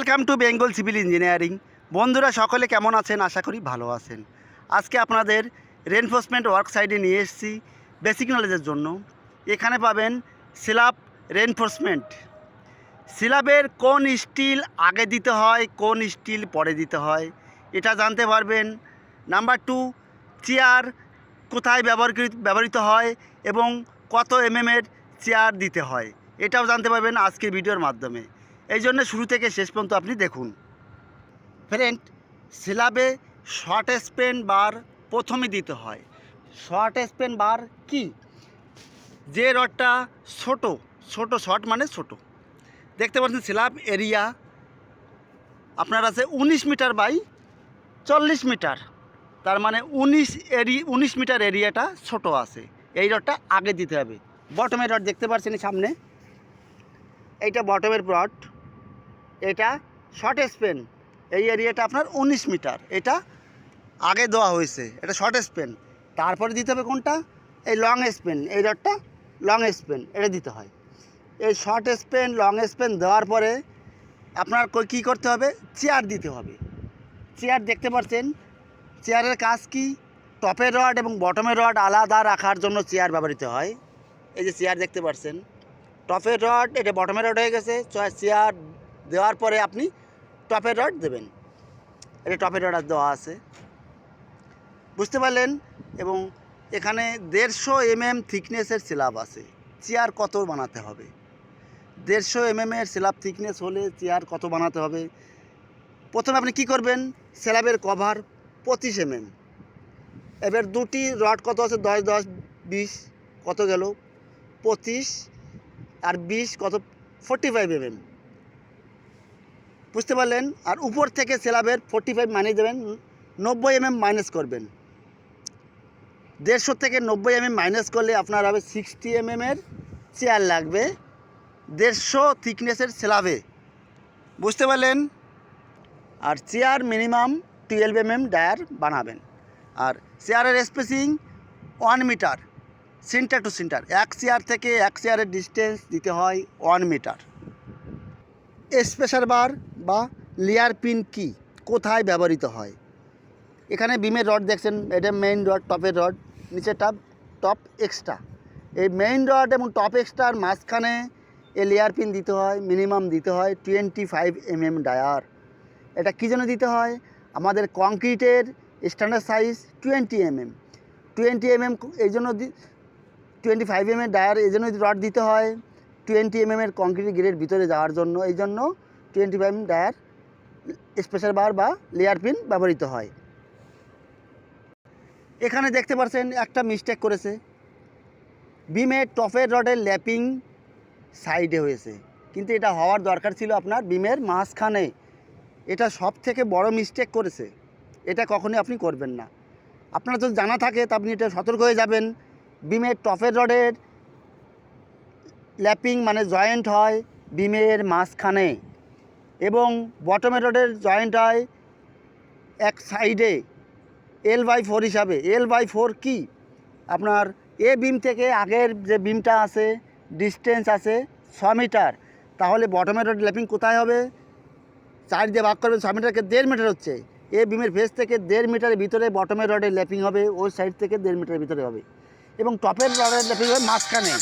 Welcome to Bengal civil engineering বন্ধুরা, সকলে কেমন আছেন? আশা করি ভালো আছেন। আজকে আপনাদের রেনফোর্সমেন্ট ওয়ার্ক সাইডে নিয়ে এসেছি বেসিক নলেজের জন্য। এখানে পাবেন সিলাপ রেনফোর্সমেন্ট সিলাবের কোন স্টিল আগে দিতে হয়, কোন স্টিল পরে দিতে হয়, এটা জানতে পারবেন। নাম্বার টু চেয়ার কোথায় ব্যবহৃত ব্যবহৃত হয় এবং কত এমএমের চেয়ার দিতে হয়, এটাও জানতে পারবেন আজকের ভিডিওর মাধ্যমে। এই জন্য শুরু থেকে শেষ পর্যন্ত আপনি দেখুন। ফ্রেন্ড সিলাবে শর্ট স্পেন বার প্রথমে দিতে হয়। শর্ট স্পেন বার কি? যে রডটা ছোট ছোট শর্ট মানে ছোট। দেখতে পাচ্ছেন স্ল্যাব এরিয়া আপনার আছে উনিশ মিটার বাই চল্লিশ মিটার। তার মানে উনিশ এরি, উনিশ মিটার এরিয়াটা ছোট আছে। এই রডটা আগে দিতে হবে। বটমের রড দেখতে পাচ্ছেন সামনে। এইটা বটমের রড এটা শর্ট স্পেন এই এরিয়াটা আপনার উনিশ মিটার। এটা আগে দেওয়া হয়েছে। এটা শর্ট স্পেন তারপরে দিতে হবে কোনটা? এই লং স্পেন এই রডটা লং স্পেন এটা দিতে হয়। এই শর্ট স্পেন লং স্পেন দেওয়ার পরে আপনার কী করতে হবে? চেয়ার দিতে হবে। চেয়ার দেখতে পাচ্ছেন? চেয়ারের কাজ কি? টপের রড এবং বটমের রড আলাদা রাখার জন্য চেয়ার ব্যবহৃত হয়। এই যে চেয়ার দেখতে পাচ্ছেন? টপের রড এটা বটমের রড হয়ে গেছে। চেয়ার দেওয়ার পরে আপনি টপের রড দেবেন। এটা টপের রড দেওয়া আছে। বুঝতে পারলেন? এবং এখানে দেড়শো এমএম থিকনেসের স্ল্যাব আছে। চেয়ার কত বানাতে হবে? দেড়শো এমএমের স্ল্যাব থিকনেস হলে চেয়ার কত বানাতে হবে? প্রথমে আপনি কি করবেন? স্ল্যাবের কভার পঁচিশ এমএম এবার দুটি রড কত আছে? দশ দশ, বিশ, কত গেল? পঁচিশ আর বিশ কত? ফোর্টি ফাইভ এমএম বুঝতে পারলেন? আর উপর থেকে স্ল্যাবের ফোর্টি ফাইভ মাইনাস দেবেন, নব্বই এমএম মাইনাস করবেন। দেড়শো থেকে নব্বই এমএম মাইনাস করলে আপনার হবে সিক্সটি এমএমের চেয়ার লাগবে। দেড়শো থিকনেসের স্ল্যাবে বুঝতে পারলেন? আর চেয়ার মিনিমাম টুয়েলভ এমএম ডায়ার বানাবেন। আর চেয়ারের spacing one metre centre to centre এক চেয়ার থেকে এক চেয়ারের ডিস্টেন্স দিতে হয় ওয়ান মিটার স্পেশাল বার বা লেয়ার পিন কি? কোথায় ব্যবহৃত হয়? এখানে বিমের রড দেখছেন, এটা মেইন রড টপের রড নিচে টপ টপ এক্সট্রা এই মেইন রড এবং টপ এক্সট্রার মাঝখানে এ লেয়ার পিন দিতে হয় মিনিমাম দিতে হয় টোয়েন্টি ফাইভ এমএম ডায়ার এটা কী জন্য দিতে হয়? আমাদের কংক্রিটের standard size twenty MM twenty MM এই জন্য টোয়েন্টি ফাইভ এম এর ডায়ার এই জন্য রড দিতে হয় টোয়েন্টি এমএম এর কংক্রিট গ্রেড ভিতরে যাওয়ার জন্য। এই জন্য টোয়েন্টি ফাইভ ডায়ার স্পেশাল বার বা লেয়ার পিন ব্যবহৃত হয়। এখানে দেখতে পাচ্ছেন একটা মিস্টেক করেছে। বিমের টপের রডের ল্যাপিং সাইডে হয়েছে। কিন্তু এটা হওয়ার দরকার ছিল আপনার বিমের মাঝখানে। এটা সব থেকে বড় মিস্টেক করেছে। এটা কখনোই আপনি করবেন না। আপনার যদি জানা থাকে তা আপনি এটা সতর্ক হয়ে যাবেন। বিমের টপের রডের ল্যাপিং মানে জয়েন্ট হয় বিমের মাঝখানে। এবং বটমের রডের জয়েন্ট হয় এক সাইডে এল বাই ফোর হিসাবে। এল বাই ফোর কি? আপনার এ বিম থেকে আগের যে বিমটা আছে ডিস্টেন্স আছে ছ মিটার তাহলে বটমের রড ল্যাপিং কোথায় হবে? চার দিয়ে ভাগ করবে ছ মিটারকে দেড় মিটার হচ্ছে। এ বিমের ফেস থেকে দেড় মিটারের ভিতরে বটমের রডের ল্যাপিং হবে, ওই সাইড থেকে দেড় মিটারের ভিতরে হবে। এবং টপের রডের ল্যাপিং হবে মাঝখানে।